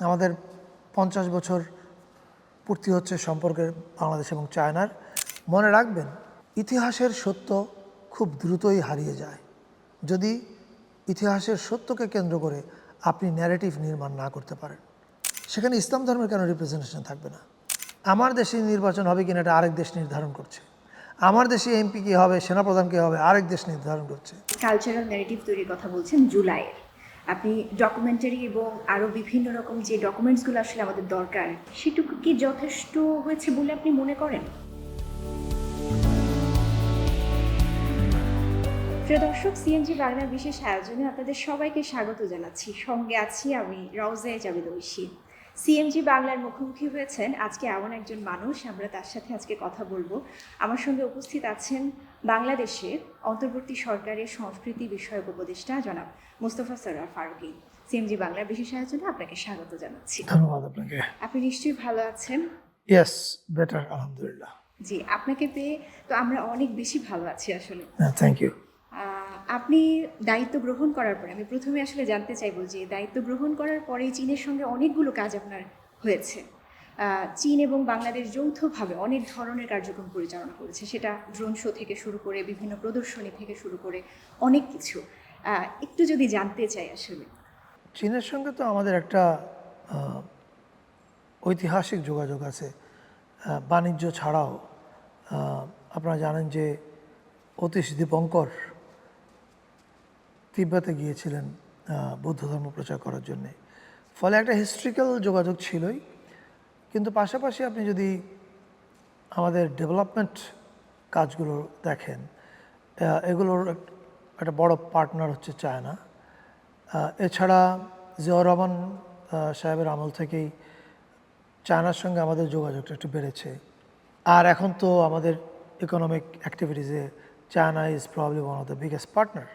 আমাদের পঞ্চাশ বছর পূর্তি হচ্ছে সম্পর্কের বাংলাদেশ এবং চায়নার। মনে রাখবেন, ইতিহাসের সত্য খুব দ্রুতই হারিয়ে যায়। যদি ইতিহাসের সত্যকে কেন্দ্র করে আপনি ন্যারেটিভ নির্মাণ না করতে পারেন, সেখানে ইসলাম ধর্মের কেন রিপ্রেজেন্টেশন থাকবে না? আমার দেশে নির্বাচন হবে কিনা এটা আরেক দেশ নির্ধারণ করছে। আমার দেশে এমপি কী হবে, সেনাপ্রধান কী হবে, আরেক দেশ নির্ধারণ করছে। কালচারাল ন্যারেটিভ তৈরির কথা বলছেন জুলাইয়ের। আপনি ডকুমেন্টারি এবং আরও বিভিন্ন রকম যে ডকুমেন্টসগুলো আসলে আমাদের দরকার, সেটুকু কি যথেষ্ট হয়েছে বলে আপনি মনে করেন? প্রিয় দর্শক সিএনজি বাংলার বিশেষ আয়োজনে আপনাদের সবাইকে স্বাগত জানাচ্ছি। সঙ্গে আছি আমি রওজায় জাবিদ ঐশী। সিএমজি বাংলার মুখোমুখি হয়েছেন। আজকে এমন একজন মানুষ আমরা তার সাথে আজকে কথা বলব। আমার সঙ্গে উপস্থিত আছেন বাংলাদেশে অন্তর্বর্তী সরকারের সংস্কৃতি বিষয়ক উপদেষ্টা জনাব মুস্তফা সরোয়ার ফারুকি। সিএমজি বাংলার বিশেষ আয়োজনে আপনাকে স্বাগত জানাচ্ছি। ধন্যবাদ আপনাকে। আপনি নিশ্চয়ই ভালো আছেন? ইয়েস বেটার আলহামদুলিল্লাহ। জি আপনাকে পেয়ে তো আমরা অনেক বেশি ভালো আছি আসলে। থ্যাংক ইউ আপনি দায়িত্ব গ্রহণ করার পরে, আমি প্রথমে আসলে জানতে চাইব যে দায়িত্ব গ্রহণ করার পরে চীনের সঙ্গে অনেকগুলো কাজ আপনার হয়েছে। চীন এবং বাংলাদেশ যৌথভাবে অনেক ধরনের কার্যক্রম পরিচালনা করেছে। সেটা ড্রোন শো থেকে শুরু করে, বিভিন্ন প্রদর্শনী থেকে শুরু করে অনেক কিছু। একটু যদি জানতে চাই আসলে। চীনের সঙ্গে তো আমাদের একটা ঐতিহাসিক যোগাযোগ আছে। বাণিজ্য ছাড়াও আপনারা জানেন যে অতীশ দীপঙ্কর তিব্বতে গিয়েছিলেন বৌদ্ধ ধর্ম প্রচার করার জন্যে। ফলে একটা হিস্ট্রিক্যাল যোগাযোগ ছিলই। কিন্তু পাশাপাশি আপনি যদি আমাদের ডেভেলপমেন্ট কাজগুলো দেখেন এগুলোর একটা বড় পার্টনার হচ্ছে চায়না। এছাড়া জিয়াউর রহমান সাহেবের আমল থেকেই চায়নার সঙ্গে আমাদের যোগাযোগটা একটু বেড়েছে। আর এখন তো আমাদের economic অ্যাক্টিভিটিসে China is probably one of the biggest partner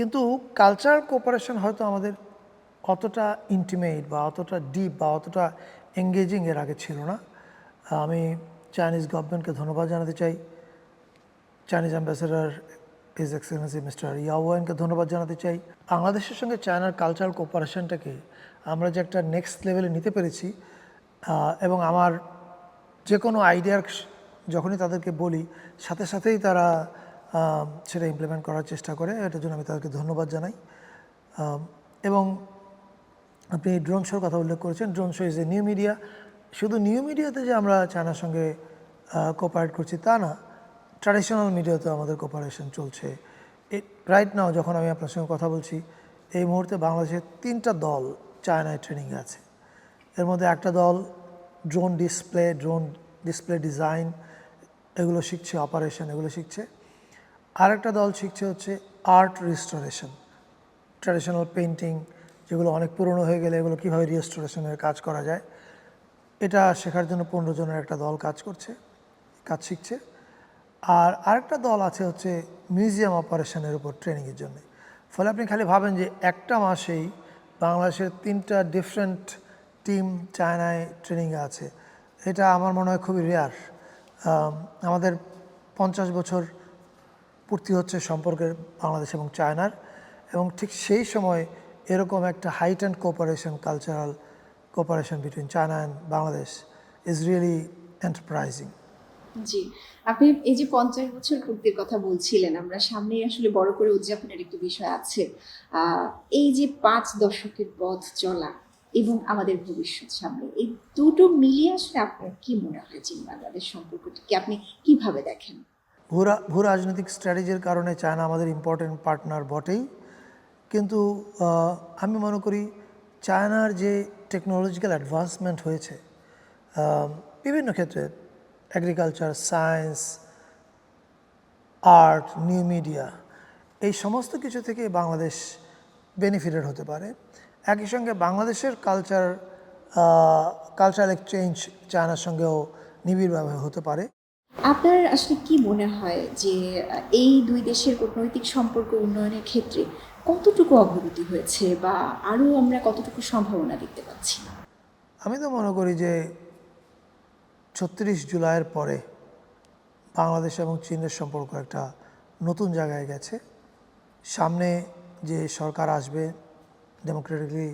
কিন্তু কালচারাল কোঅপারেশন হয়তো আমাদের অতটা ইন্টিমেট বা অতটা ডিপ বা অতটা এঙ্গেজিং এর আগে ছিল না। আমি চাইনিজ গভর্নমেন্টকে ধন্যবাদ জানাতে চাই। Chinese ambassador his excellency mister ইয়াওয়ানকে ধন্যবাদ জানাতে চাই। বাংলাদেশের সঙ্গে চায়নার কালচারাল কোঅপারেশনটাকে আমরা যে একটা নেক্সট লেভেলে নিতে পেরেছি এবং আমার যে কোনো আইডিয়ার যখনই তাদেরকে বলি, সাথে সাথেই তারা সেটা ইমপ্লিমেন্ট করার চেষ্টা করে। এটার জন্য আমি তাদেরকে ধন্যবাদ জানাই। এবং আপনি ড্রোন শোর কথা উল্লেখ করেছেন। Drone show is a new media শুধু নিউ মিডিয়াতে যে আমরা চায়নার সঙ্গে কোপারেট করছি তা না ট্র্যাডিশনাল মিডিয়াতেও আমাদের কোপারেশন চলছে। রাইট নাও যখন আমি আপনার সঙ্গে কথা বলছি, এই মুহূর্তে বাংলাদেশের তিনটা দল চায়নায় ট্রেনিংয়ে আছে। এর মধ্যে একটা দল drone display drone display design এগুলো শিখছে অপারেশন এগুলো শিখছে। আরেকটা দল শিখছে হচ্ছে আর্ট রিস্টোরেশন ট্র্যাডিশনাল পেন্টিং যেগুলো অনেক পুরনো হয়ে গেলে এগুলো কীভাবে রিস্টোরেশনের কাজ করা যায়। এটা শেখার জন্য পনেরো জনের একটা দল কাজ করছে, কাজ শিখছে। আর আরেকটা দল আছে হচ্ছে মিউজিয়াম অপারেশনের উপর ট্রেনিংয়ের জন্য। ফলে আপনি খালি ভাবেন যে একটা মাসেই বাংলাদেশের তিনটা ডিফারেন্ট টিম চায়নায় ট্রেনিংয়ে আছে। এটা আমার মনে হয় খুবই রেয়ার আমাদের পঞ্চাশ বছর পূর্তি হচ্ছে সম্পর্কের বাংলাদেশ এবং চায়নার। এবং ঠিক সেই সময় এরকম একটা height and cooperation cultural cooperation between China and Bangladesh is really enterprising জি, আপনি এই যে পঞ্চাশ বছর পূর্তির কথা বলছিলেন, আমরা সামনে আসলে বড় করে উদযাপনের একটি বিষয় আছে। এই যে পাঁচ দশকের পথ চলা এবং আমাদের ভবিষ্যৎ সামনে, এই দুটো মিলিয়ে আসলে আপনার কি মনে হয় চীন বাংলাদেশ সম্পর্কটিকে আপনি কীভাবে দেখেন? ভূরা ভূ রাজনৈতিক স্ট্র্যাটেজির কারণে চায়না আমাদের ইম্পর্টেন্ট পার্টনার বটেই। কিন্তু আমি মনে করি চায়নার যে টেকনোলজিক্যাল অ্যাডভান্সমেন্ট হয়েছে বিভিন্ন ক্ষেত্রে agriculture science art new media এই সমস্ত কিছু থেকে বাংলাদেশ বেনিফিটেড হতে পারে। একই সঙ্গে বাংলাদেশের কালচার কালচারাল এক্সচেঞ্জ চায়নার সঙ্গেও নিবিড়ভাবে হতে পারে। আপনার আসলে কি মনে হয় যে এই দুই দেশের কূটনৈতিক সম্পর্ক উন্নয়নের ক্ষেত্রে কতটুকু অগ্রগতি হয়েছে বা আরও আমরা কতটুকু সম্ভাবনা দেখতে পাচ্ছি? আমি তো মনে করি যে, ছত্রিশ জুলাইয়ের পরে বাংলাদেশ এবং চীনের সম্পর্ক একটা নতুন জায়গায় গেছে। সামনে যে সরকার আসবে ডেমোক্রেটিকলি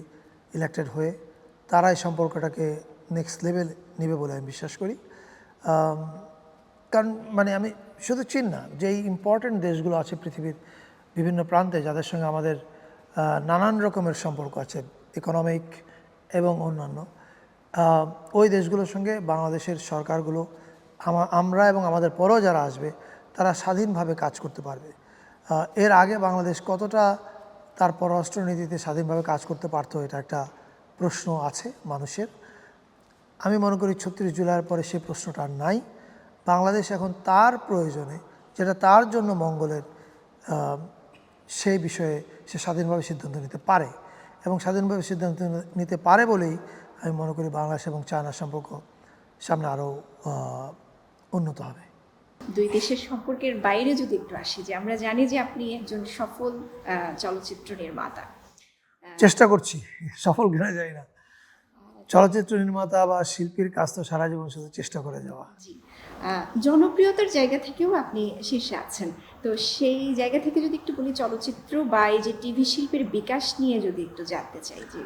ইলেক্টেড হয়ে তারাই সম্পর্কটাকে নেক্সট লেভেল নেবে বলে আমি বিশ্বাস করি। কারণ মানে আমি শুধু চীন না, যে ইম্পর্ট্যান্ট দেশগুলো আছে পৃথিবীর বিভিন্ন প্রান্তে, যাদের সঙ্গে আমাদের নানান রকমের সম্পর্ক আছে ইকোনমিক এবং অন্যান্য ওই দেশগুলোর সঙ্গে বাংলাদেশের সরকারগুলো আমরা এবং আমাদের পরেও যারা আসবে, তারা স্বাধীনভাবে কাজ করতে পারবে। এর আগে বাংলাদেশ কতটা তার পররাষ্ট্রনীতিতে স্বাধীনভাবে কাজ করতে পারতো, এটা একটা প্রশ্ন আছে মানুষের। আমি মনে করি ছত্রিশ জুলাইয়ের পরে সে প্রশ্নটা নাই। বাংলাদেশ এখন তার প্রয়োজনে যেটা তার জন্য মঙ্গলের সেই বিষয়ে সে স্বাধীনভাবে সিদ্ধান্ত নিতে পারে। এবং স্বাধীনভাবে সিদ্ধান্ত নিতে পারে বলেই আমি মনে করি বাংলাদেশ এবং চায়নার সম্পর্ক সামনে আরও উন্নত হবে। দুই দেশের সম্পর্কের বাইরে যদি একটু আসি যে আমরা জানি যে আপনি একজন সফল চলচ্চিত্র নির্মাতা। চেষ্টা করছি সফল কিনা যায় না। চলচ্চিত্র নির্মাতা বা শিল্পীর কাজ তো সারা জীবন শুধু চেষ্টা করে যাওয়া। জনপ্রিয়তার জায়গা থেকেও আপনি শীর্ষে আছেন। তো সেই জায়গা থেকে যদি একটু বলি চলচ্চিত্র বা এই যে টিভি শিল্পের বিকাশ নিয়ে যদি একটু জানতে চাই যে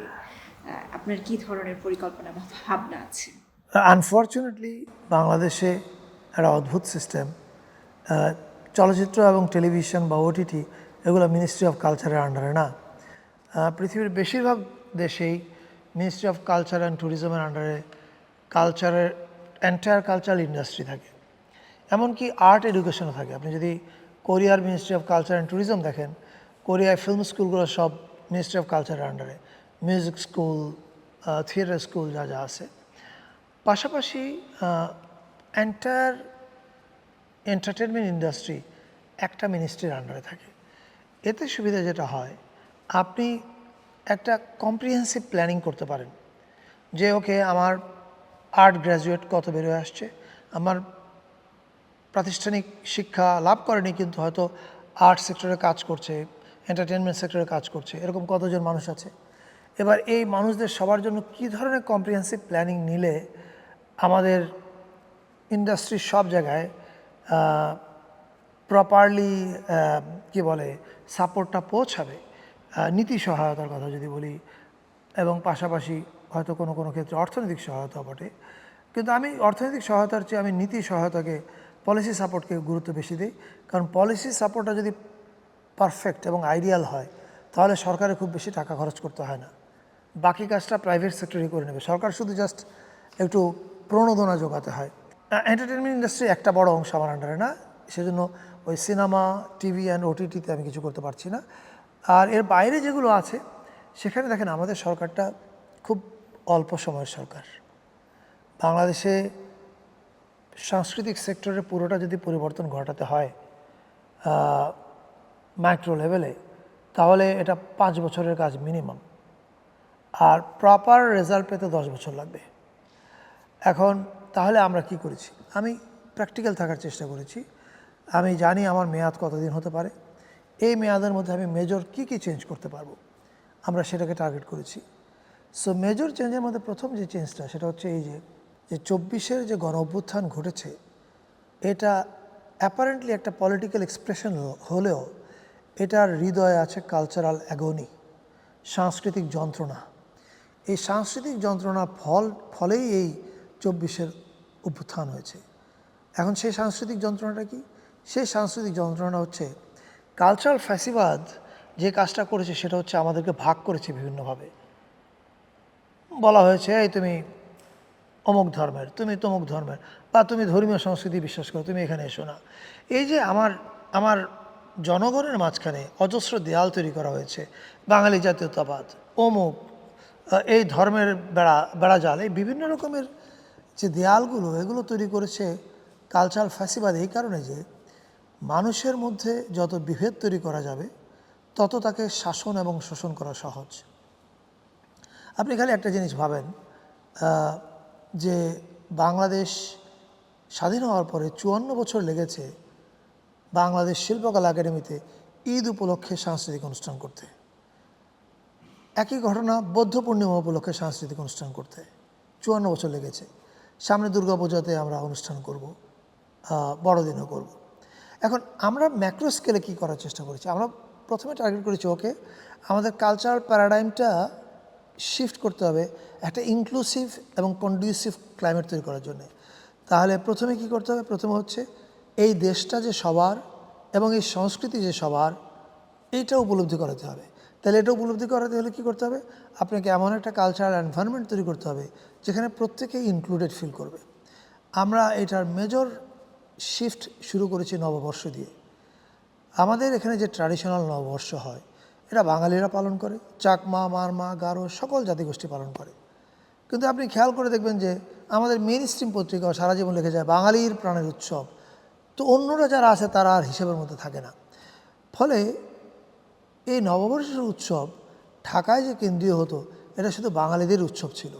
আপনার কি ধরনের পরিকল্পনা বা ভাবনা আছে? আনফর্চুনেটলি বাংলাদেশে একটা অদ্ভুত সিস্টেম চলচ্চিত্র এবং টেলিভিশন বা ওটিটি এগুলো মিনিস্ট্রি অফ কালচারের আন্ডারে না। পৃথিবীর বেশিরভাগ দেশেই মিনিস্ট্রি অফ কালচার অ্যান্ড ট্যুরিজমের আন্ডারে কালচারের এন্টায়ার কালচারাল ইন্ডাস্ট্রি থাকে। এমনকি আর্ট এডুকেশনও থাকে। আপনি যদি কোরিয়ার ministry of culture and tourism দেখেন কোরিয়ায় ফিল্ম স্কুলগুলো সব মিনিস্ট্রি অফ কালচারের আন্ডারে মিউজিক স্কুল থিয়েটার স্কুল যা যা আছে। পাশাপাশি এন্টায়ার এন্টারটেনমেন্ট ইন্ডাস্ট্রি একটা মিনিস্ট্রির আন্ডারে থাকে। এতে সুবিধা যেটা হয়, আপনি একটা কম্প্রিহেন্সিভ প্ল্যানিং করতে পারেন। যে ওকে আমার আর্ট গ্র্যাজুয়েট কত বেরোয় আসছে? আমার প্রাতিষ্ঠানিক শিক্ষা লাভ করেনি, কিন্তু হয়তো আর্ট সেক্টরে কাজ করছে এন্টারটেনমেন্ট সেক্টরে কাজ করছে, এরকম কতজন মানুষ আছে? এবার এই মানুষদের সবার জন্য কী ধরনের কম্প্রিহেন্সিভ প্ল্যানিং নিলে আমাদের ইন্ডাস্ট্রির সব জায়গায় প্রপারলি কি বলে সাপোর্টটা পৌঁছাবে? নীতি সহায়তার কথা যদি বলি, এবং পাশাপাশি হয়তো কোনো কোনো ক্ষেত্রে অর্থনৈতিক সহায়তা বটে। কিন্তু আমি অর্থনৈতিক সহায়তার চেয়ে আমি নীতি সহায়তাকে পলিসি সাপোর্টকে গুরুত্ব বেশি দিই। কারণ পলিসি সাপোর্টটা যদি পারফেক্ট এবং আইডিয়াল হয়, তাহলে সরকারের খুব বেশি টাকা খরচ করতে হয় না। বাকি কাজটা প্রাইভেট সেক্টরই করে নেবে। সরকার শুধু জাস্ট একটু প্রণোদনা যোগাতে হয়। এন্টারটেনমেন্ট ইন্ডাস্ট্রি একটা বড় অংশ আমার আন্ডারে না। সেজন্য ওই সিনেমা টিভি অ্যান্ড ওটিটিতে আমি কিছু করতে পারছি না। আর এর বাইরে যেগুলো আছে, সেখানে দেখেন আমাদের সরকারটা খুব অল্প সময়ের সরকার। বাংলাদেশে সাংস্কৃতিক সেক্টরের পুরোটা যদি পরিবর্তন ঘটাতে হয় মাইক্রো লেভেলে তাহলে এটা পাঁচ বছরের কাজ মিনিমাম আর প্রপার রেজাল্ট পেতে দশ বছর লাগবে। এখন তাহলে আমরা কি করেছি? আমি প্র্যাকটিক্যাল থাকার চেষ্টা করেছি। আমি জানি আমার মেয়াদ কতদিন হতে পারে। এই মেয়াদের মধ্যে আমি মেজর কি কি চেঞ্জ করতে পারব? আমরা সেটাকে টার্গেট করেছি। সো মেজর চেঞ্জের মধ্যে প্রথম যে চেঞ্জটা সেটা হচ্ছে এই যে যে চব্বিশের যে গণ অভ্যুত্থান ঘটেছে, এটা অ্যাপারেন্টলি একটা পলিটিক্যাল এক্সপ্রেশন হলেও এটার হৃদয়ে আছে কালচারাল অ্যাগনি সাংস্কৃতিক যন্ত্রণা। এই সাংস্কৃতিক যন্ত্রণার ফল, ফলেই এই চব্বিশের অভ্যুত্থান হয়েছে। এখন সেই সাংস্কৃতিক যন্ত্রণাটা কি? সেই সাংস্কৃতিক যন্ত্রণা হচ্ছে কালচারাল ফ্যাসিবাদ যে কাজটা করেছে, সেটা হচ্ছে আমাদেরকে ভাগ করেছে বিভিন্নভাবে। বলা হয়েছে, এই তুমি অমুক ধর্মের, তুমি তমুক ধর্মের, বা তুমি ধর্মীয় সংস্কৃতি বিশ্বাস করো, তুমি এখানে এসো না। এই যে আমার আমার জনগণের মাঝখানে অজস্র দেয়াল তৈরি করা হয়েছে, বাঙালি জাতীয়তাবাদ, অমুক এই ধর্মের বেড়া বেড়াজাল এই বিভিন্ন রকমের যে দেয়ালগুলো, এগুলো তৈরি করেছে কালচারাল ফ্যাসিবাদ এই কারণে যে মানুষের মধ্যে যত বিভেদ তৈরি করা যাবে, তত তাকে শাসন এবং শোষণ করা সহজ। আপনি খালি একটা জিনিস ভাবেন যে বাংলাদেশ স্বাধীন হওয়ার পরে চুয়ান্ন বছর লেগেছে বাংলাদেশ শিল্পকলা একাডেমিতে ঈদ উপলক্ষে সাংস্কৃতিক অনুষ্ঠান করতে। একই ঘটনা বৌদ্ধ পূর্ণিমা উপলক্ষে সাংস্কৃতিক অনুষ্ঠান করতে। চুয়ান্ন বছর লেগেছে। সামনে দুর্গাপূজাতে আমরা অনুষ্ঠান করব বড়দিনও করব। এখন আমরা ম্যাক্রো স্কেলে কী করার চেষ্টা করেছি? আমরা প্রথমে টার্গেট করেছি, ওকে, আমাদের কালচারাল প্যারাডাইমটা শিফট করতে হবে একটা ইনক্লুসিভ এবং কন্ডিউসিভ ক্লাইমেট তৈরি করার জন্য। তাহলে প্রথমে কি করতে হবে? প্রথমে হচ্ছে এই দেশটা যে সবার এবং এই সংস্কৃতি যে সবার এইটা উপলব্ধি করাতে হবে। তাহলে এটা উপলব্ধি করাতে হলে কী করতে হবে? আপনাকে এমন একটা কালচারাল এনভায়রনমেন্ট তৈরি করতে হবে যেখানে প্রত্যেকেই ইনক্লুডেড ফিল করবে। আমরা এটার মেজর শিফট শুরু করেছি নববর্ষ দিয়ে। আমাদের এখানে যে ট্র্যাডিশনাল নববর্ষ হয় এটা বাঙালিরা পালন করে। চাকমা, মারমা, গারো, সকল জাতিগোষ্ঠী পালন করে। কিন্তু আপনি খেয়াল করে দেখবেন যে, আমাদের মেন স্ট্রিম পত্রিকা সারা জীবন লিখে যায়, বাঙালির প্রাণের উৎসব। তো অন্যরা যারা আছে, তারা আর হিসেবের মধ্যে থাকে না। ফলে এই নববর্ষের উৎসব ঢাকায় যে কেন্দ্রীয় হতো, এটা শুধু বাঙালিদের উৎসব ছিল।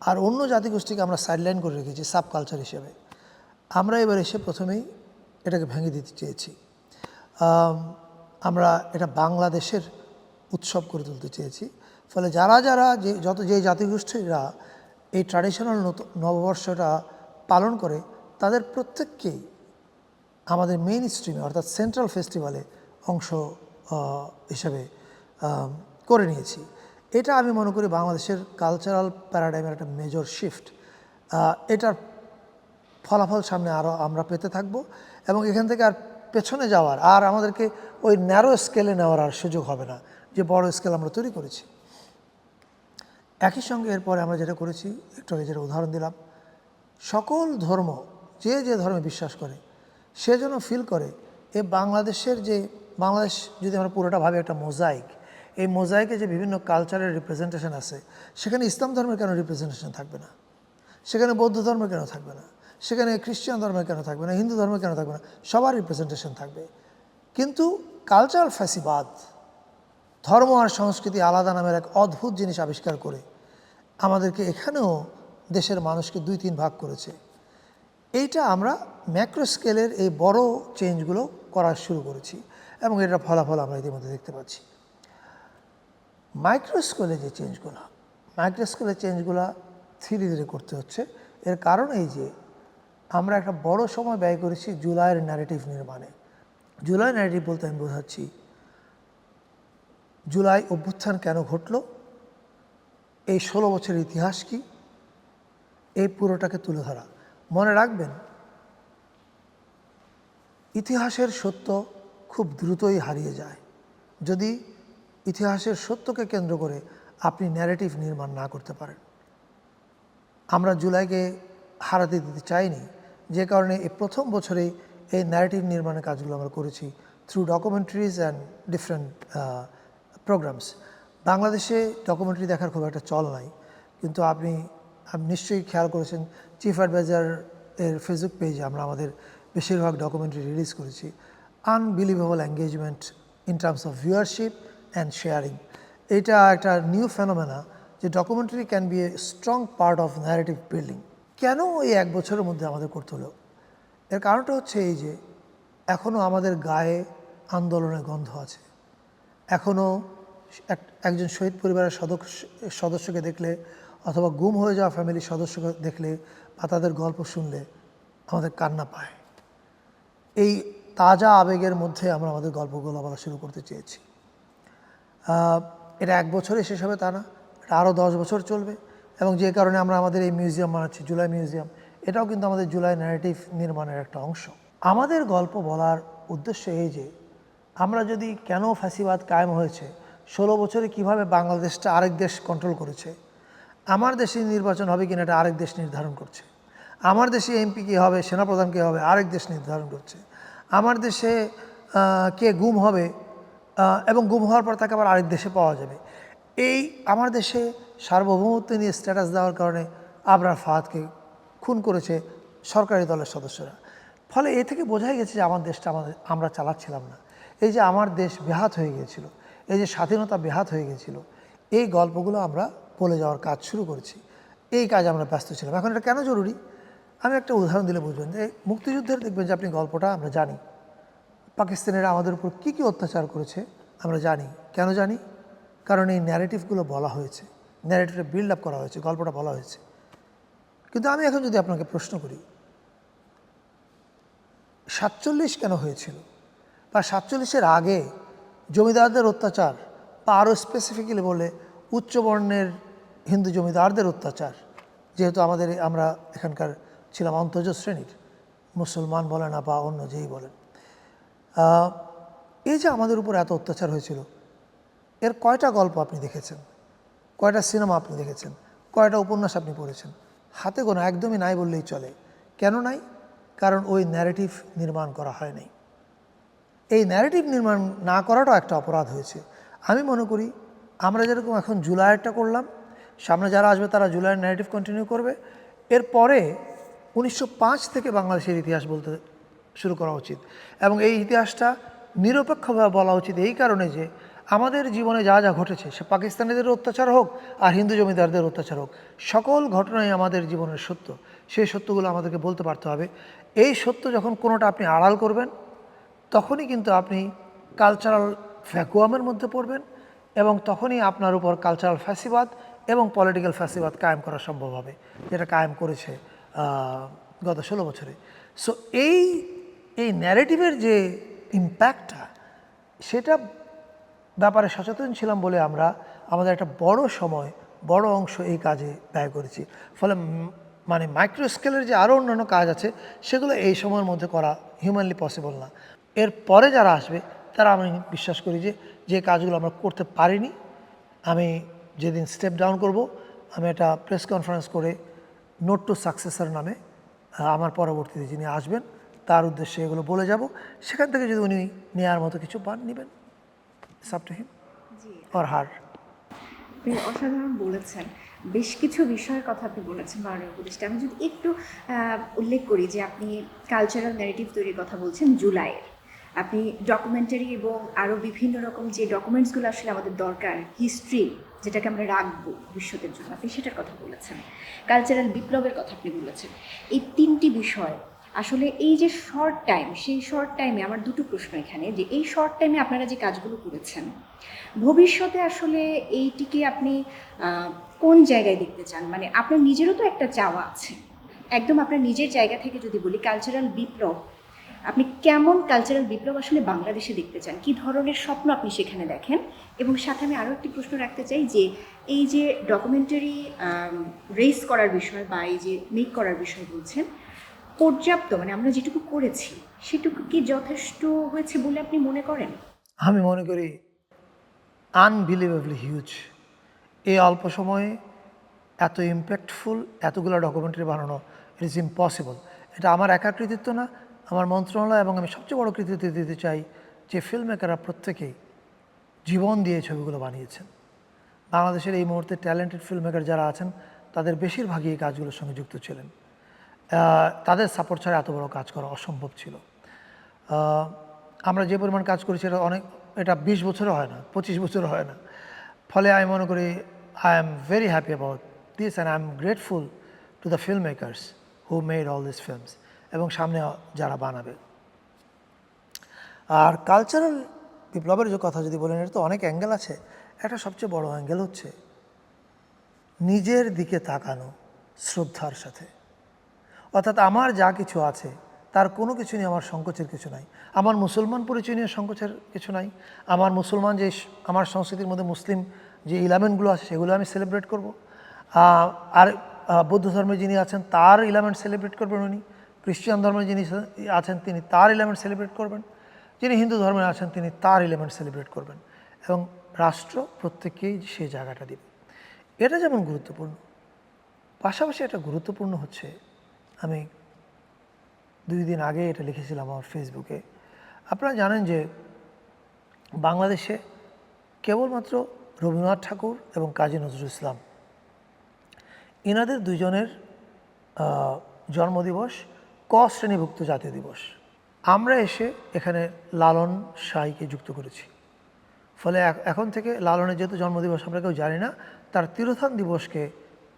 আর অন্য জাতিগোষ্ঠীকে আমরা সাইডলাইন করে রেখেছি সাব কালচার হিসেবে। আমরা এবার এসে প্রথমেই এটাকে ভেঙে দিতে চেয়েছি। আমরা এটা বাংলাদেশের উৎসব করে তুলতে চেয়েছি। ফলে যারা যারা যে, যত যে জাতিগোষ্ঠীরা এই ট্র্যাডিশনাল নববর্ষটা পালন করে, তাদের প্রত্যেককেই আমাদের মেইন স্ট্রিমে অর্থাৎ সেন্ট্রাল ফেস্টিভ্যালে অংশ হিসেবে করে নিয়েছি। এটা আমি মনে করি বাংলাদেশের কালচারাল প্যারাডাইমের একটা মেজর শিফট এটার ফলাফল সামনে আরও আমরা পেতে থাকব এবং এখান থেকে আর পেছনে যাওয়ার, আর আমাদেরকে ওই ন্যারো স্কেলে নেওয়ার আর সুযোগ হবে না, যে বড় স্কেল আমরা তৈরি করেছি। একই সঙ্গে এরপরে আমরা যেটা করেছি, একটু আগে যেটা উদাহরণ দিলাম, সকল ধর্ম, যে যে ধর্মে বিশ্বাস করে, সে যেন ফিল করে, এ বাংলাদেশের যে, বাংলাদেশ যদি আমরা পুরোটা ভাবে একটা মোজাইক এই মোজাইকে যে বিভিন্ন কালচারের রিপ্রেজেন্টেশন আছে, সেখানে ইসলাম ধর্মের কেন রিপ্রেজেন্টেশন থাকবে না? সেখানে বৌদ্ধ ধর্মের কেন থাকবে না? সেখানে খ্রিস্টান ধর্মের কেন থাকবে না? হিন্দু ধর্মের কেন থাকবে না? সবার রিপ্রেজেন্টেশন থাকবে। কিন্তু কালচারাল ফ্যাসিবাদ, ধর্ম আর সংস্কৃতি আলাদা নামের এক অদ্ভুত জিনিস আবিষ্কার করে আমাদেরকে এখানেও দেশের মানুষকে দুই তিন ভাগ করেছে। এইটা আমরা ম্যাক্রো স্কেলের এই বড় চেঞ্জগুলো করা শুরু করেছি এবং এটার ফলাফল আমরা ইতিমধ্যে দেখতে পাচ্ছি। মাইক্রো স্কেলে যে চেঞ্জগুলো মাইক্রো স্কেলের চেঞ্জগুলো ধীরে ধীরে করতে হচ্ছে। এর কারণ এই যে, আমরা একটা বড় সময় ব্যয় করেছি জুলাইয়ের ন্যারেটিভ নির্মাণে। জুলাই ন্যারেটিভ বলতে আমি বোঝাচ্ছি। জুলাই অভ্যুত্থান কেন ঘটলো? এই ষোলো বছরের ইতিহাস কি? এই পুরোটাকে তুলে ধরা। মনে রাখবেন, ইতিহাসের সত্য খুব দ্রুতই হারিয়ে যায়। যদি ইতিহাসের সত্যকে কেন্দ্র করে আপনি ন্যারেটিভ নির্মাণ না করতে পারেন। আমরা জুলাইকে হারাতে দিতে চাইনি। যে কারণে এই প্রথম বছরেই এই ন্যারেটিভ নির্মাণের কাজগুলো আমরা করেছি through documentaries and different programs বাংলাদেশে ডকুমেন্টারি দেখার খুব একটা চল নাই, কিন্তু আপনি আপনি নিশ্চয়ই খেয়াল করেছেন চিফ অ্যাডভাইজার এর ফেসবুক পেজে আমরা আমাদের বেশিরভাগ ডকুমেন্টারি রিলিজ করেছি। Unbelievable engagement in terms of viewership and sharing এটা একটা নিউ ফেনোমেনা যে documentary can be a strong part of narrative building কেন এই এক বছরের মধ্যে আমাদের করতে হলো? এর কারণটা হচ্ছে এই যে এখনও আমাদের গায়ে আন্দোলনের গন্ধ আছে। এখনও এক- একজন শহীদ পরিবারের সদস্য সদস্যকে দেখলে অথবা গুম হয়ে যাওয়া ফ্যামিলির সদস্যকে দেখলে বা তাদের গল্প শুনলে আমাদের কান্না পায়। এই তাজা আবেগের মধ্যে আমরা আমাদের গল্পগুলো বলা শুরু করতে চেয়েছি। এটা এক বছরে শেষ হবে তা না, এটা আরও দশ বছর চলবে এবং যে কারণে আমরা আমাদের এই মিউজিয়াম বানাচ্ছি, জুলাই মিউজিয়াম এটাও কিন্তু আমাদের জুলাই ন্যারেটিভ নির্মাণের একটা অংশ। আমাদের গল্প বলার উদ্দেশ্য এই যে, আমরা যদি কেন ফ্যাসিবাদ কায়েম হয়েছে, ষোলো বছরে কীভাবে বাংলাদেশটা আরেক দেশ কন্ট্রোল করেছে, আমার দেশে নির্বাচন হবে কিনা এটা আরেক দেশ নির্ধারণ করছে, আমার দেশে এমপি কী হবে, সেনাপ্রধান কী হবে, আরেক দেশ নির্ধারণ করছে, আমার দেশে কে গুম হবে এবং গুম হওয়ার পর তাকে আবার আরেক দেশে পাওয়া যাবে, এই আমার দেশে সার্বভৌমত্ব নিয়ে স্ট্যাটাস দেওয়ার কারণে আবরার ফাহাদকে খুন করেছে সরকারি দলের সদস্যরা। ফলে এ থেকে বোঝাই গেছে যে আমার দেশটা আমাদের, আমরা চালাচ্ছিলাম না। এই যে আমার দেশ বেহাত হয়ে গিয়েছিল, এই যে স্বাধীনতা বেহাত হয়ে গিয়েছিল, এই গল্পগুলো আমরা বলে যাওয়ার কাজ শুরু করেছি। এই কাজ আমরা ব্যস্ত ছিলাম। এখন এটা কেন জরুরি? আমি একটা উদাহরণ দিলে বুঝবেন যে, মুক্তিযুদ্ধের দেখবেন যে আপনি গল্পটা আমরা জানি। পাকিস্তানিরা আমাদের উপর কী কী অত্যাচার করেছে আমরা জানি। কেন জানি? কারণ এই ন্যারেটিভগুলো বলা হয়েছে। ন্যারেটিভটা বিল্ড আপ করা হয়েছে, গল্পটা বলা হয়েছে। কিন্তু আমি এখন যদি আপনাকে প্রশ্ন করি, সাতচল্লিশ কেন হয়েছিল? বা সাতচল্লিশের আগে জমিদারদের অত্যাচার, বা আরও স্পেসিফিক্যালি বলে উচ্চবর্ণের হিন্দু জমিদারদের অত্যাচার, যেহেতু আমাদের আমরা এখানকার ছিলাম অন্তর্জ শ্রেণির মুসলমান বলেন না বা অন্য যেই বলেন। এই যে আমাদের উপর এত অত্যাচার হয়েছিল, এর কয়টা গল্প আপনি দেখেছেন? কয়টা সিনেমা আপনি দেখেছেন? কয়টা উপন্যাস আপনি পড়েছেন? হাতে গোনা একদমই নাই বললেই চলে। কেন নাই? কারণ ওই ন্যারেটিভ নির্মাণ করা হয়নি। এই ন্যারেটিভ নির্মাণ না করাটাও একটা অপরাধ হয়েছে। আমি মনে করি, আমরা যেরকম এখন জুলাইয়েরটা করলাম, সামনে যারা আসবে তারা জুলাইয়ের ন্যারেটিভ কন্টিনিউ করবে। এরপরে উনিশশো পাঁচ থেকে বাংলাদেশের ইতিহাস বলতে শুরু করা উচিত। এবং এই ইতিহাসটা নিরপেক্ষভাবে বলা উচিত এই কারণে যে আমাদের জীবনে যা যা ঘটেছে, সে পাকিস্তানিদের অত্যাচার হোক আর হিন্দু জমিদারদের অত্যাচার হোক, সকল ঘটনাই আমাদের জীবনের সত্য। সেই সত্যগুলো আমাদেরকে বলতে পারতে হবে। এই সত্য যখন কোনোটা আপনি আড়াল করবেন, তখনই কিন্তু আপনি কালচারাল ভ্যাকুয়ামের মধ্যে পড়বেন এবং তখনই আপনার উপর কালচারাল ফ্যাসিবাদ এবং পলিটিক্যাল ফ্যাসিবাদ কায়েম করা সম্ভব হবে, যেটা কায়েম করেছে গত ষোলো বছরে। সো এই এই ন্যারেটিভের যে ইম্প্যাক্টটা সেটা ব্যাপারে সচেতন ছিলাম বলে আমরা আমাদের একটা বড় সময়, বড় অংশ এই কাজে ব্যয় করেছি। ফলে মানে মাইক্রো স্কেলের যে আরও অন্যান্য কাজ আছে, সেগুলো এই সময়ের মধ্যে করা হিউম্যানলি পসিবল না। এর পরে যারা আসবে, তারা আমি বিশ্বাস করি যে যে কাজগুলো আমরা করতে পারিনি, আমি যেদিন স্টেপ ডাউন করব, আমি একটা প্রেস কনফারেন্স করে নোট টু সাকসেসর নামে আমার পরবর্তীতে যিনি আসবেন, তার উদ্দেশ্যে এগুলো বলে যাব। সেখান থেকে যদি উনি নেওয়ার মতো কিছু পান, নেবেন। ইটস আপ টু হিম জি। অর হার আপনি অসাধারণ বলেছেন। বেশ কিছু বিষয়ের কথা আপনি বলেছেন মাননীয় উপদেষ্টা। আমি যদি একটু উল্লেখ করি যে আপনি কালচারাল ন্যারেটিভ তৈরির কথা বলছেন জুলাইয়ের। আপনি ডকুমেন্টারি এবং আরও বিভিন্ন রকম যে ডকুমেন্টসগুলো আসলে আমাদের দরকার হিস্ট্রি যেটাকে আমরা রাখব ভবিষ্যতের জন্য আপনি সেটার কথা বলেছেন। কালচারাল বিপ্লবের কথা আপনি বলেছেন। এই তিনটি বিষয় আসলে এই যে শর্ট টাইম সেই শর্ট টাইমে আমার দুটো প্রশ্ন এখানে, যে এই শর্ট টাইমে আপনারা যে কাজগুলো করেছেন, ভবিষ্যতে আসলে এইটিকে আপনি কোন জায়গায় দেখতে চান? মানে আপনার নিজেরও তো একটা চাওয়া আছে। একদম আপনার নিজের জায়গা থেকে যদি বলি কালচারাল বিপ্লব, আপনি কেমন কালচারাল বিপ্লব আসলে বাংলাদেশে দেখতে চান? কি ধরনের স্বপ্ন আপনি সেখানে দেখেন? এবং সাথে আমি আরও একটি প্রশ্ন রাখতে চাই, যে এই যে ডকুমেন্টারি রেস করার বিষয় বা এই যে মেক করার বিষয় বলছেন পর্যাপ্ত মানে আমরা যেটুকু করেছি, সেটুকু কি যথেষ্ট হয়েছে বলে আপনি মনে করেন? আমি মনে করি আনবিলিভেবলি হিউজ এই অল্প সময়ে এত ইম্প্যাক্টফুল এতগুলো ডকুমেন্টারি বানানো ইট ইজ ইম্পসিবল এটা আমার একার কৃতিত্ব না, আমার মন্ত্রণালয় এবং আমি সবচেয়ে বড় কৃতিত্ব দিতে চাই যে ফিল্ম মেকাররা প্রত্যেকেই জীবন দিয়ে ছবিগুলো বানিয়েছেন। বাংলাদেশের এই মুহূর্তে ট্যালেন্টেড ফিল্ম মেকার যারা আছেন, তাদের বেশিরভাগই এই কাজগুলোর সঙ্গে যুক্ত ছিলেন। তাদের সাপোর্ট ছাড়া এত বড় কাজ করা অসম্ভব ছিল। আমরা যে পরিমাণ কাজ করেছি, এটা অনেক, এটা বিশ বছরও হয় না, পঁচিশ বছরও হয় না। ফলে আমি মনে করি I am very happy about this and I am grateful to the film makers who made all this films এবং সামনে যারা বানাবে। আর কালচারাল বিপ্লবের যে কথা যদি বলেন এটা তো অনেক অ্যাঙ্গেল আছে। একটা সবচেয়ে বড় অ্যাঙ্গেল হচ্ছে, নিজের দিকে তাকানো শ্রদ্ধার সাথে। অর্থাৎ আমার যা কিছু আছে, তার কোনো কিছু নিয়ে আমার সংকোচের কিছু নাই। আমার মুসলমান পরিচয় নিয়ে সংকোচের কিছু নাই। আমার মুসলমান যে আমার সংস্কৃতির মধ্যে মুসলিম যে ইলামেন্টগুলো আছে, সেগুলো আমি সেলিব্রেট করব। আর বৌদ্ধ ধর্মে যিনি আছেন, তার ইলামেন্ট সেলিব্রেট করবেন উনি। খ্রিস্টান ধর্মে যিনি আছেন, তিনি তার ইলামেন্ট সেলিব্রেট করবেন। যিনি হিন্দু ধর্মে আছেন, তিনি তার ইলেমেন্ট সেলিব্রেট করবেন। এবং রাষ্ট্র প্রত্যেককেই সেই জায়গাটা দিবে। এটা যেমন গুরুত্বপূর্ণ, পাশাপাশি এটা গুরুত্বপূর্ণ হচ্ছে আমি দুই দিন আগে এটা লিখেছিলাম আমার ফেসবুকে আপনারা জানেন যে বাংলাদেশে কেবলমাত্র রবীন্দ্রনাথ ঠাকুর এবং কাজী নজরুল ইসলাম এনাদের দুজনের জন্মদিবস ক শ্রেণীভুক্ত জাতীয় দিবস। আমরা এসে এখানে লালন সাইকে যুক্ত করেছি। ফলে এখন থেকে লালনের যেহেতু জন্মদিবস আমরা কেউ জানি না, তার তিরোধান দিবসকে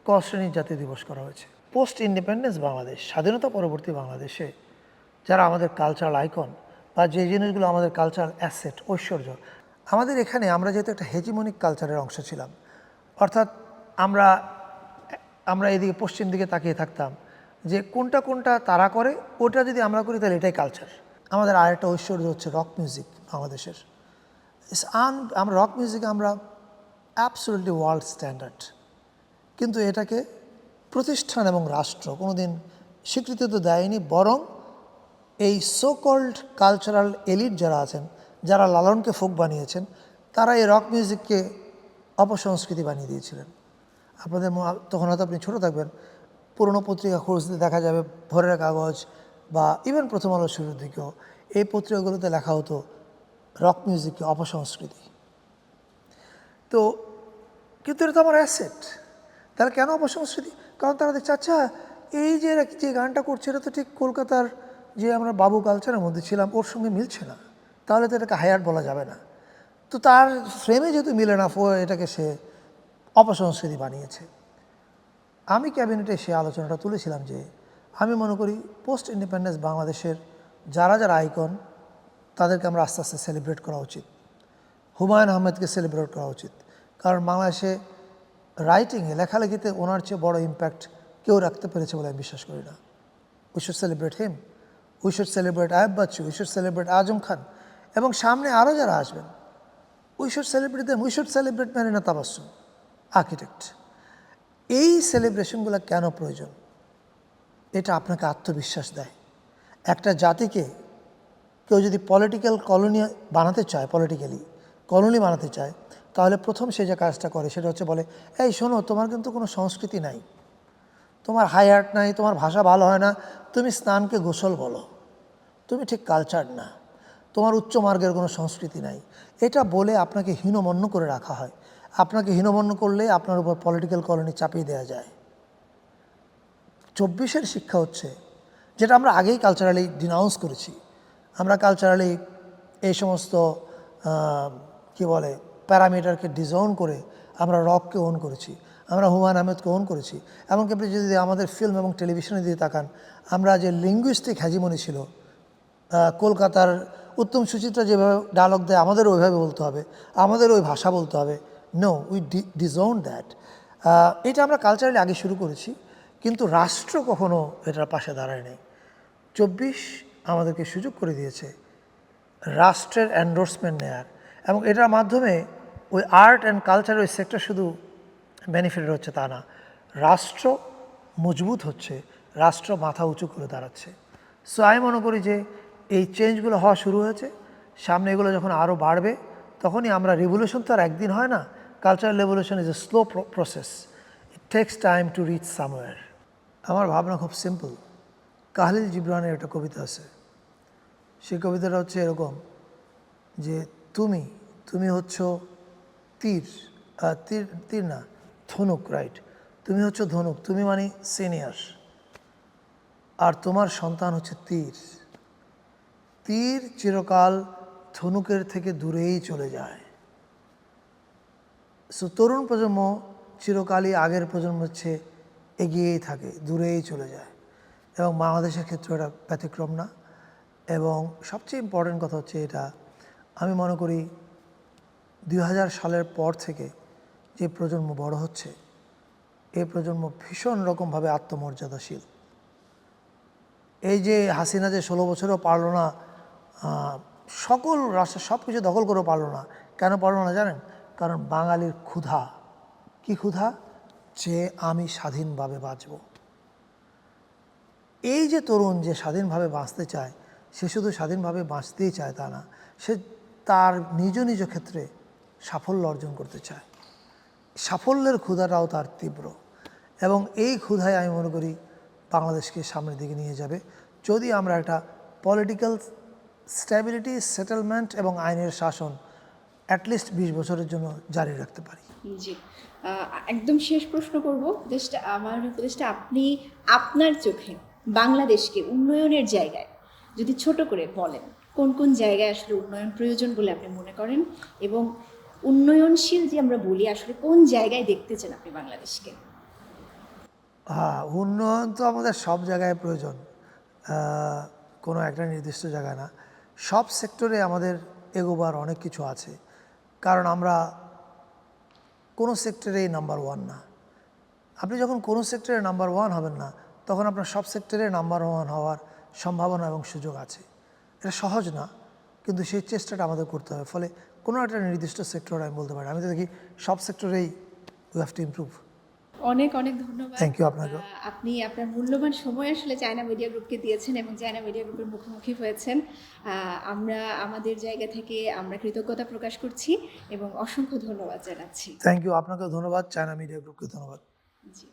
ক শ্রেণির জাতীয় দিবস করা হয়েছে। পোস্ট ইন্ডিপেন্ডেন্স বাংলাদেশ স্বাধীনতা পরবর্তী বাংলাদেশে যারা আমাদের কালচারাল আইকন বা যে জিনিসগুলো আমাদের কালচারাল অ্যাসেট ঐশ্বর্য, আমাদের এখানে আমরা যেহেতু একটা হেজিমনিক কালচারের অংশ ছিলাম, অর্থাৎ আমরা আমরা এদিকে পশ্চিম দিকে তাকিয়ে থাকতাম যে কোনটা কোনটা তারা করে, ওটা যদি আমরা করি তাহলে এটাই কালচার আমাদের আরেকটা ঐশ্বর্য হচ্ছে রক মিউজিক বাংলাদেশের আন আমরা রক মিউজিক আমরা অ্যাবসোলিটলি ওয়ার্ল্ড স্ট্যান্ডার্ড কিন্তু এটাকে প্রতিষ্ঠান এবং রাষ্ট্র কোনোদিন স্বীকৃতি তো দেয়নি, বরং এই সো কল্ড কালচারাল এলিট যারা আছেন, যারা লালনকে ফোক বানিয়েছেন, তারা এই রক মিউজিককে অপসংস্কৃতি বানিয়ে দিয়েছিলেন। আপনাদের তখন হয়তো আপনি ছোটো থাকবেন, পুরনো পত্রিকা খুঁজতে দেখা যাবে, ভোরের কাগজ বা ইভেন প্রথম আলো শুরুর দিকেও এই পত্রিকাগুলোতে লেখা হতো রক মিউজিককে অপসংস্কৃতি। তো, কিন্তু এটা তো আমার অ্যাসেট তাহলে কেন অপসংস্কৃতি? কারণ তারা দেখছে আচ্ছা এই যে যে গানটা করছে, এটা তো ঠিক কলকাতার যে আমরা বাবু কালচারের মধ্যে ছিলাম, ওর সঙ্গে মিলছে না। তাহলে তো এটাকে হায়ার বলা যাবে না। তো তার ফ্রেমে যেহেতু মিলে না, ফো এটাকে সে অপসংস্কৃতি বানিয়েছে। আমি ক্যাবিনেটে সে আলোচনাটা তুলেছিলাম যে, আমি মনে করি পোস্ট ইন্ডিপেন্ডেন্স বাংলাদেশের যারা যারা আইকন, তাদেরকে আমরা আস্তে আস্তে সেলিব্রেট করা উচিত। হুমায়ুন আহমেদকে সেলিব্রেট করা উচিত। কারণ বাংলাদেশে রাইটিংয়ে লেখালেখিতে ওনার চেয়ে বড় ইম্প্যাক্ট কেউ রাখতে পেরেছে বলে আমি বিশ্বাস করি না। We should celebrate him we should celebrate Ayub Bachchu we should celebrate Azam Khan এবং সামনে আরও যারা আসবেন we should celebrate them we should celebrate Marina Tabassum architect এই সেলিব্রেশনগুলো কেন প্রয়োজন? এটা আপনাকে আত্মবিশ্বাস দেয়। একটা জাতিকে কেউ যদি পলিটিক্যাল কলোনি বানাতে চায় পলিটিক্যালি কলোনি বানাতে চায় তাহলে প্রথম সে যে কাজটা করে সেটা হচ্ছে বলে, এই শোনো, তোমার কিন্তু কোনো সংস্কৃতি নাই। তোমার হাই আর্ট নাই, তোমার ভাষা ভালো হয় না। তুমি স্নানকে গোসল বলো। তুমি ঠিক কালচার না। তোমার উচ্চ মার্গের কোনো সংস্কৃতি নাই। এটা বলে আপনাকে হীনমন্য করে রাখা হয়। আপনাকে হীনমন্য করলে আপনার উপর পলিটিক্যাল কলোনি চাপিয়ে দেওয়া যায়। চব্বিশের শিক্ষা হচ্ছে, যেটা আমরা আগেই কালচারালি ডিনাউন্স করেছি। আমরা কালচারালি এই সমস্ত কি বলে প্যারামিটারকে ডিজাউন করে আমরা রককে ওন করেছি, আমরা হুমায়ুন আহমেদকে ওন করেছি। এমনকি আপনি যদি আমাদের ফিল্ম এবং টেলিভিশনে দিয়ে তাকান, আমরা যে লিঙ্গুইস্টিক হ্যাজিমনি ছিল কলকাতার উত্তম সুচিত্রা যেভাবে ডায়লগ দেয়, আমাদের ওইভাবে বলতে হবে, আমাদের ওই ভাষা বলতে হবে। নো উই ডিজাউন দ্যাট এটা আমরা কালচারালি আগে শুরু করেছি, কিন্তু রাষ্ট্র কখনো এটার পাশে দাঁড়ায় নেই চব্বিশ আমাদেরকে সুযোগ করে দিয়েছে, রাষ্ট্রের এন্ডোর্সমেন্ট নেয়ার। এবং এটার মাধ্যমে ওই আর্ট অ্যান্ড কালচারের ওই সেক্টর শুধু বেনিফিটেড হচ্ছে তা না, রাষ্ট্র মজবুত হচ্ছে, রাষ্ট্র মাথা উঁচু করে দাঁড়াচ্ছে। সো আমি মনে করি যে এই চেঞ্জগুলো হওয়া শুরু হয়েছে, সামনে এগুলো যখন আরও বাড়বে, তখনই আমরা রেভলিউশন তো আর একদিন হয় না cultural revolution is a slow process it takes time to reach somewhere আমার ভাবনা খুব সিম্পল কাহলিল জিব্রানের একটা কবিতা আছে, সেই কবিতাটা হচ্ছে এরকম যে, তুমি তুমি হচ্ছ তীর তীর তীর না, ধনুক রাইট তুমি হচ্ছে ধনুক, তুমি মানে সিনিয়র আর তোমার সন্তান হচ্ছে তীর। তীর চিরকাল ধনুকের থেকে দূরেই চলে যায়। সো তরুণ প্রজন্ম চিরকালই আগের প্রজন্ম হচ্ছে এগিয়েই থাকে, দূরেই চলে যায়। এবং বাংলাদেশের ক্ষেত্রে এটা ব্যতিক্রম না। এবং সবচেয়ে ইম্পর্টেন্ট কথা হচ্ছে এটা, আমি মনে করি দুই হাজার সালের পর থেকে যে প্রজন্ম বড় হচ্ছে এই প্রজন্ম ভীষণ রকমভাবে আত্মমর্যাদাশীল। এই যে হাসিনা যে ষোলো বছরও পারল না সকল রাষ্ট্রের সব কিছু দখল করেও পারল না। কেন পারল না জানেন? কারণ বাঙালির ক্ষুধা। কি ক্ষুধা? যে আমি স্বাধীনভাবে বাঁচব। এই যে তরুণ যে স্বাধীনভাবে বাঁচতে চায়, সে শুধু স্বাধীনভাবে বাঁচতেই চায় তা না। সে তার নিজ নিজ ক্ষেত্রে সাফল্য অর্জন করতে চায়। সাফল্যের ক্ষুধাটাও তার তীব্র এবং এই ক্ষুধায় আমি মনে করি বাংলাদেশকে সামনের দিকে নিয়ে যাবে। যদি আমরা একটা পলিটিক্যাল স্ট্যাবিলিটি সেটেলমেন্ট এবং আইনের শাসন অ্যাটলিস্ট বিশ বছরের জন্য জারি রাখতে পারি। জি। একদম শেষ প্রশ্ন করব। উপদেশটা আমার উপদেশটা আপনি, আপনার চোখে বাংলাদেশকে উন্নয়নের জায়গায় যদি ছোট করে বলেন, কোন কোন জায়গায় আসলে উন্নয়ন প্রয়োজন বলে আপনি মনে করেন? এবং উন্নয়নশীল যে আমরা বলি, আসলে কোন জায়গায় দেখতে চান আপনি বাংলাদেশকে? হ্যাঁ উন্নয়ন তো আমাদের সব জায়গায় প্রয়োজন। কোনো একটা নির্দিষ্ট জায়গায় না। সব সেক্টরে আমাদের এগোবার অনেক কিছু আছে। কারণ আমরা কোনো সেক্টরেই নাম্বার ওয়ান না। আপনি যখন কোনো সেক্টরে নাম্বার ওয়ান হবেন না, তখন আপনার সব সেক্টরে নাম্বার ওয়ান হওয়ার সম্ভাবনা এবং সুযোগ আছে। এটা সহজ না, কিন্তু সেই চেষ্টাটা আমাদের করতে হবে। ফলে কোনো একটা নির্দিষ্ট সেক্টর আমি বলতে পারি। আমি তো দেখি সব সেক্টরেই উই হ্যাভ টু ইমপ্রুভ অনেক অনেক ধন্যবাদ। থ্যাংক ইউ আপনাকে। আপনি আপনার মূল্যবান সময় আসলে চায়না মিডিয়া গ্রুপকে দিয়েছেন এবং চায়না মিডিয়া গ্রুপের মুখোমুখি হয়েছেন। আমরা আমাদের জায়গা থেকে আমরা কৃতজ্ঞতা প্রকাশ করছি এবং অসংখ্য ধন্যবাদ জানাচ্ছি। থ্যাংক ইউ আপনাকে ধন্যবাদ। চায়না মিডিয়া গ্রুপকে ধন্যবাদ। জি।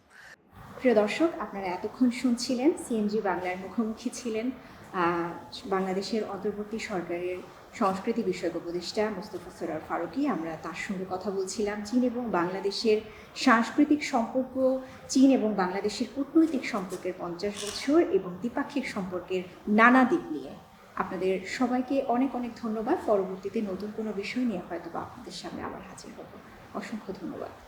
প্রিয় দর্শক আপনারা এতক্ষণ শুনছিলেন সিএনজি বাংলার মুখোমুখি ছিলেন। বাংলাদেশের অন্তর্বর্তী সরকারের সংস্কৃতি বিষয়ক উপদেষ্টা মুস্তফা সরার ফারুকি, আমরা তার সঙ্গে কথা বলছিলাম। চীন এবং বাংলাদেশের সাংস্কৃতিক সম্পর্ক, চীন এবং বাংলাদেশের কূটনৈতিক সম্পর্কের পঞ্চাশ বছর এবং দ্বিপাক্ষিক সম্পর্কের নানা দিক নিয়ে। আপনাদের সবাইকে অনেক অনেক ধন্যবাদ। পরবর্তীতে নতুন কোনো বিষয় নিয়ে হয়তো বা আপনাদের সামনে আবার হাজির হব। অসংখ্য ধন্যবাদ।